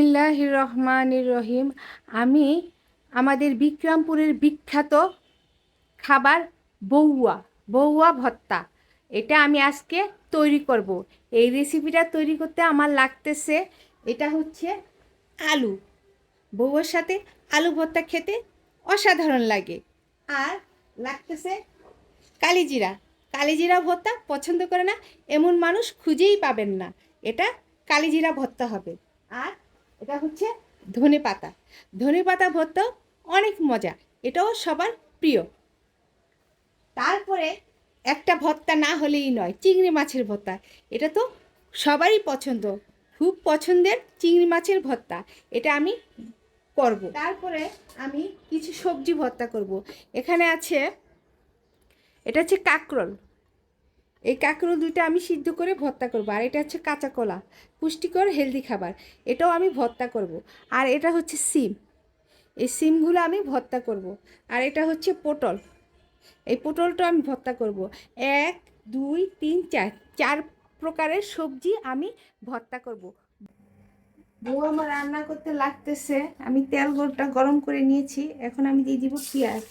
বিসমিল্লাহ রহমান রহিম। আমি আমাদের বিক্রমপুরের বিখ্যাত খাবার বৌয়া বৌয়া ভত্তা। এটা আমি আজকে তৈরি করব। এই রেসিপিটা তৈরি করতে আমার লাগতেছে, এটা হচ্ছে আলু। বউয়ের সাথে আলু ভর্তা খেতে অসাধারণ লাগে। আর লাগতেছে কালিজিরা। কালিজিরা ভর্তা পছন্দ করে না, এমন মানুষ খুঁজেই পাবেন না। এটা কালিজিরা ভর্তা হবে। আর এটা হচ্ছে ধনে পাতা। ধনে পাতা ভর্তাও অনেক মজা এটাও সবার প্রিয়। তারপরে একটা ভর্তা না হলেই নয় চিংড়ি মাছের ভর্তা এটা তো সবারই পছন্দ খুব পছন্দের চিংড়ি মাছের ভর্তা এটা আমি করব। তারপরে আমি কিছু সবজি ভর্তা করব। এখানে আছে এটা হচ্ছে কাকরোল। এই কাঁকরোল দুইটা আমি সিদ্ধ করে ভর্তা করব, আর এটা হচ্ছে কাঁচা কলা, পুষ্টিকর হেলদি খাবার। এটাও আমি ভর্তা করব। আর এটা হচ্ছে সিম। এই সিমগুলো আমি ভর্তা করব। আর এটা হচ্ছে পটল। এই পটলটা আমি ভর্তা করব। এক, দুই, তিন, চার। চার প্রকারের সবজি আমি ভর্তা করব। বউ আমার রান্না করতে লাগতেছে। আমি তেল গোটা গরম করে নিয়েছি। এখন আমি দিয়ে দিব পেঁয়াজ।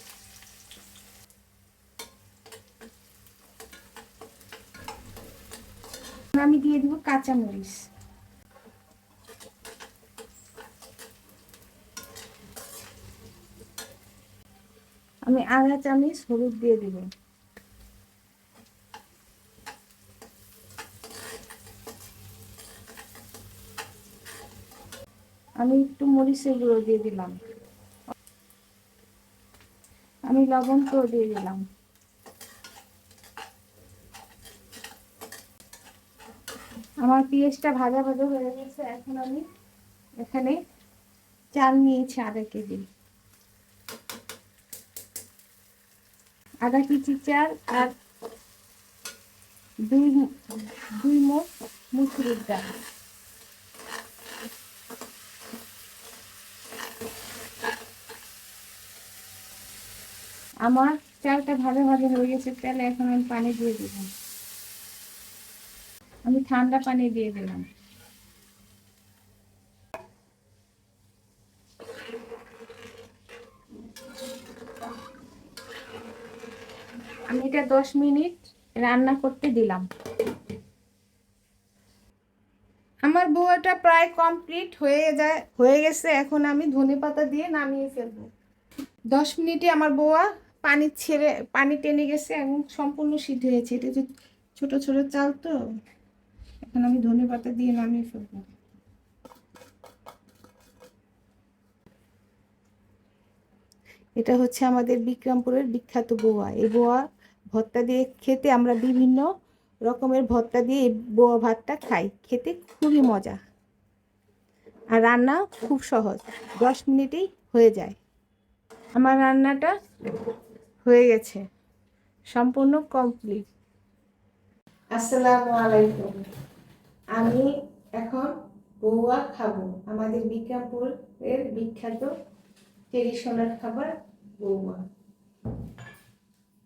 আমি দিয়ে দিব কাঁচামরিচ আমি আধা চামচ হলুদ দিয়ে দিব। আমি একটু মরিচের গুঁড়ো দিয়ে দিলাম। আমি লবণটাও দিয়ে দিলাম। আমার পেঁয়াজটা ভাজা ভাজা হয়ে গেছে, এখন আমি এখানে চাল নিয়েছি আধা কেজি। আধা কেজি চাল আর দুই দুই মোট মুসুরির ডাল। আমার চালটা ভালো ভালো হয়ে গেছে, তাহলে এখন আমি পানি দিয়ে দিলাম। আমি ঠান্ডা পানি দিয়ে দিলাম। আমি এটা দশ মিনিট রান্না করতে দিলাম। আমার বোয়াটা প্রায় কমপ্লিট হয়ে যায়, হয়ে গেছে। এখন আমি ধনে পাতা দিয়ে নামিয়ে ফেলব। দশ মিনিটে আমার বোয়া পানি ছেড়ে, পানি টেনে গেছে। এবং সম্পূর্ণ সিদ্ধ হয়েছে। এটা ছোট ছোট চাল তো। এখন আমি ধনে পাতা দিয়ে নামিয়ে ফেলব। এটা হচ্ছে আমাদের বিক্রমপুরের বিখ্যাত বোয়া। এই বোয়া ভর্তা দিয়ে খেতে আমরা বিভিন্ন রকমের ভর্তা দিয়ে এই বোয়া ভাতটা খাই। খেতে খুবই মজা। আর রান্না খুব সহজ। দশ মিনিটেই হয়ে যায়। আমার রান্নাটা হয়ে গেছে। সম্পূর্ণ কমপ্লিট। আসসালামু আলাইকুম। আমি এখন বৌয়া খাব। আমাদের বিক্রমপুরের বিখ্যাত ট্রেডিশনাল খাবার বৌয়া।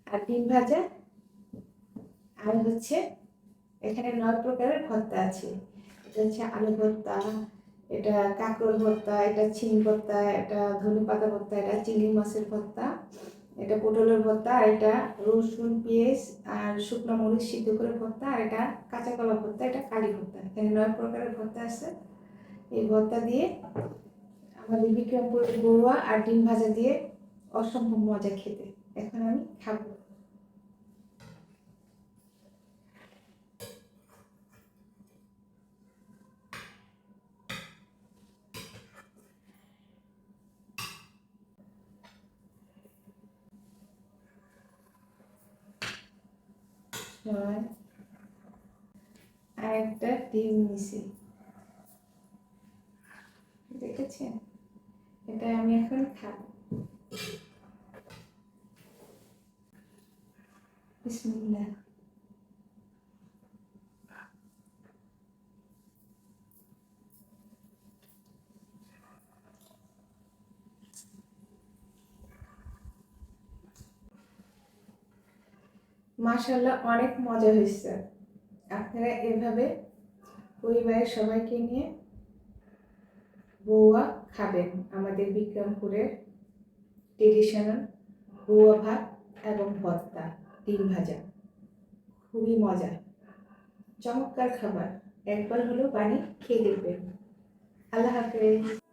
আর ডিম ভাজা, আর হচ্ছে এখানে নয় প্রকারের ভর্তা আছে। এটা হচ্ছে আলু ভর্তা, এটা কাঁকরোল ভর্তা, এটা ছিম ভর্তা, এটা ধনে পাতা ভর্তা, এটা চিংড়ি মাছের ভর্তা। এটা পটলের ভর্তা, আর এটা রসুন, পেঁয়াজ আর শুকনো মরিচ সিদ্ধ করে ভর্তা, আর এটা কাঁচা কলা ভর্তা, এটা কালি ভর্তা। এখানে নয় প্রকারের ভর্তা আছে। এই ভর্তা দিয়ে আমাদের বিক্রমপুরের বড়ুয়া আর ডিম ভাজা দিয়ে অসম্ভব মজা খেতে। এখন আমি খাব। ছয় আর একটা ডিম নিছি। দেখেছেন? এটা আমি এখন খাব। বিসমিল্লাহ। মাশাল্লাহ অনেক মজা হয়েছে। আপনারা এভাবে পরিবারের সবাইকে নিয়ে বৌয়া খাবেন। আমাদের বিক্রমপুরের ট্রেডিশনাল বৌয়া ভাত এবং ভর্তা, ডিম ভাজা। খুবই মজা। চমৎকার খাবার। একবার হলেও বানিয়ে খেয়ে দেখবেন। আল্লাহ হাফেজ।